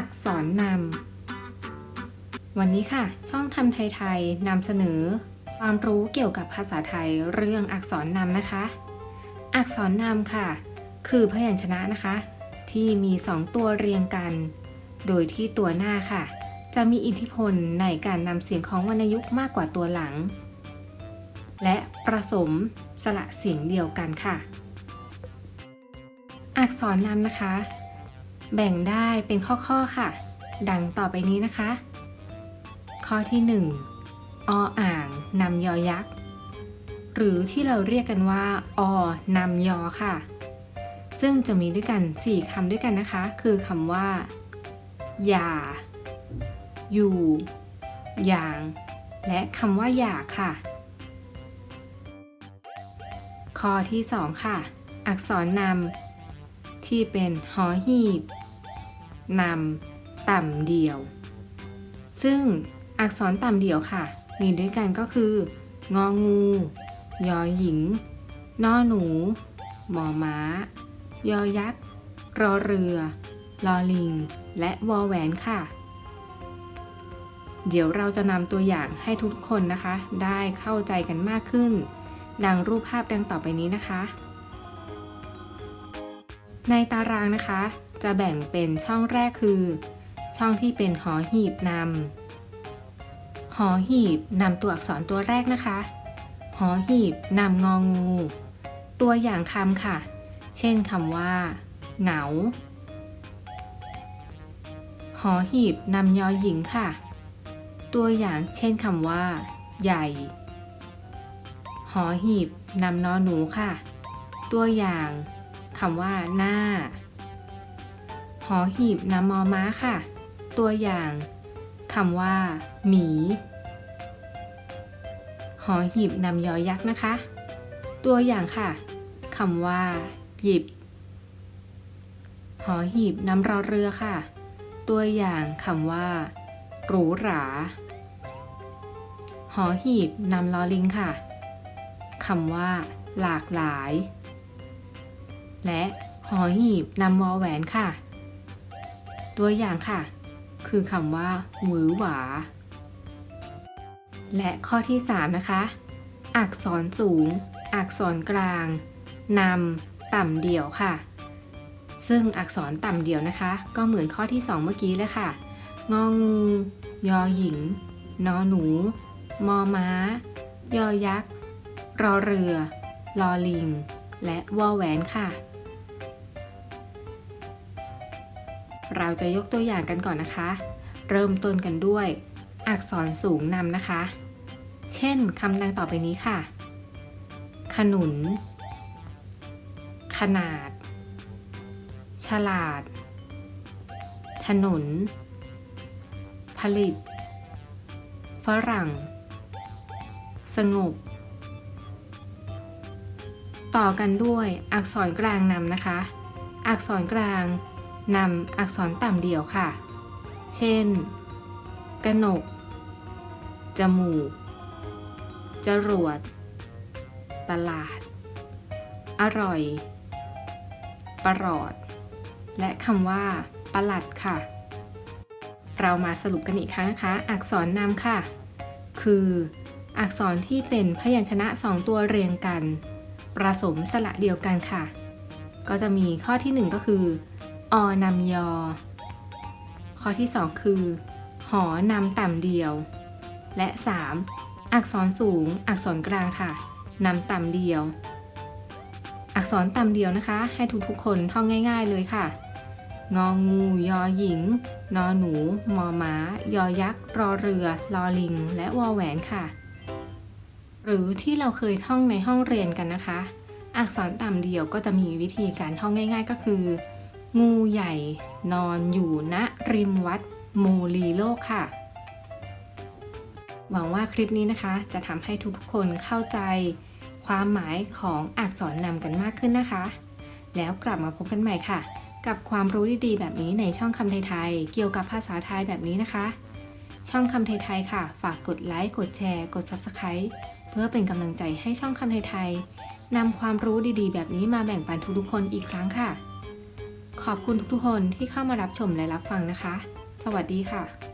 อักษรนำ วันนี้ค่ะ ช่องทำไทยๆนำเสนอ ความรู้เกี่ยวกับภาษาไทยเรื่องอักษรนำนะคะ อักษรนำค่ะ คือพยัญชนะนะคะ ที่มีสองตัวเรียงกัน โดยที่ตัวหน้าค่ะ จะมีอิทธิพลในการนำเสียงของวรรณยุกต์มากกว่าตัวหลัง และประสมสระเสียงเดียวกันค่ะ อักษรนำนะคะ แบ่งได้เป็นข้อๆค่ะ ดังต่อไปนี้นะคะ ข้อที่ 1 ออ่างนำยอยักษ์ หรือที่เราเรียกกันว่า อนำยอค่ะ ซึ่งจะมีด้วยกัน 4คำด้วยกันนะคะ คือคำว่า อย่า อยู่ อย่าง และคำว่าอยากค่ะ ข้อที่ 2 ค่ะ อักษรนำที่เป็นหอหีบ นำต่ำเดี่ยว ซึ่งอักษรต่ำเดี่ยวค่ะ มีด้วยกันก็คือ งองู ยอหญิง นอหนู หมอม้า ยอยักษ์ รอเรือ ลอลิง และวอแหวนค่ะ เดี๋ยวเราจะนำตัวอย่างให้ทุกคนนะคะ ได้เข้าใจกันมากขึ้น ดังรูปภาพดังต่อไปนี้นะคะ ในตารางนะคะ จะแบ่งเป็นช่องแรกคือ ช่องที่เป็นหอหีบนำหอหีบนำตัวอักษรตัวแรกนะคะ หอหีบนำงองู ตัวอย่างคำค่ะ เช่นคำว่า เหงา หอหีบนำยอหญิงค่ะ ตัวอย่างเช่นคำว่า ใหญ่ หอหีบนำนอหนูค่ะ ตัวอย่างคำว่าหน้า หอหีบนำมอม้าค่ะ ตัวอย่างคำว่า หมี หอหีบนำยอยักษ์นะคะ ตัวอย่างค่ะคำว่า หยิบ หอหีบนำรอเรือค่ะ ตัวอย่างคำว่า หรูหรา หอหีบนำลอลิงค่ะคำว่า หลากหลาย และหอหีบนำวอแหวนค่ะ ตัวอย่างค่ะ คือคำว่าหวือหวา และข้อที่ 3 นะคะ อักษรสูง อักษรกลางนำต่ำเดี่ยวค่ะ ซึ่งอักษรต่ำเดี่ยวนะคะ ก็เหมือนข้อที่ 2 เมื่อกี้เลยค่ะ งองูยอหญิง นอหนู มอม้า ยอยักษ์ รอเรือ ลอลิง และวอแหวนค่ะ เราจะยกตัวอย่างกันก่อนนะคะ เริ่มต้นกันด้วย อักษรสูงนำนะคะ เช่นคำดังต่อไปนี้ค่ะ ขนุน ขนาด ฉลาด ถนน ผลิต ฝรั่ง สงบ ต่อกันด้วยอักษรกลางนำนะคะอักษรกลาง นำอักษรต่ำเดี่ยวค่ะ เช่น กระหนก จมูก จรวด ตลาด อร่อย ประหลอด และคำว่า ประหลัดค่ะ เรามาสรุปกันอีกครั้งนะคะ อักษรนำค่ะ คือ อักษรที่เป็นพยัญชนะสองตัวเรียงกันประสมสระเดียวกันค่ะ ก็จะมีข้อที่ 1 ก็คือ อนำยอ ข้อที่ 2 คือ หอนำต่ำเดียว และ 3. อักษรสูง อักษรกลางค่ะนำต่ำเดียว อักษรต่ำเดียวนะคะ ให้ทุกๆคนท่องง่าย ๆเลยค่ะ งองู ยอหญิง นอหนู มอม้า ยอยักษ์ รอเรือ ลอลิง และวอแหวนค่ะ หรือที่เราเคยท่องในห้องเรียนกันนะคะ อักษรต่ำเดียวก็จะมีวิธีการท่องง่าย ๆ ก็คือ งูใหญ่นอนอยู่ณริมวัดโมลีโลกค่ะ หวังว่าคลิปนี้นะคะจะทำให้ทุกๆคนเข้าใจความหมายของอักษรนำกันมากขึ้นนะคะ แล้วกลับมาพบกันใหม่ค่ะ กับความรู้ดีๆแบบนี้ในช่องคำไทยๆเกี่ยวกับภาษาไทยแบบนี้นะคะ ช่องคำไทยๆค่ะ ฝากกดไลค์กดแชร์ กด Subscribe เพื่อเป็นกำลังใจให้ช่องคำไทยๆนำความรู้ดีๆ แบบนี้มาแบ่งปันทุกๆคนอีกครั้งค่ะ ขอบคุณทุกๆคนที่เข้ามารับชมและรับฟังนะคะ สวัสดีค่ะ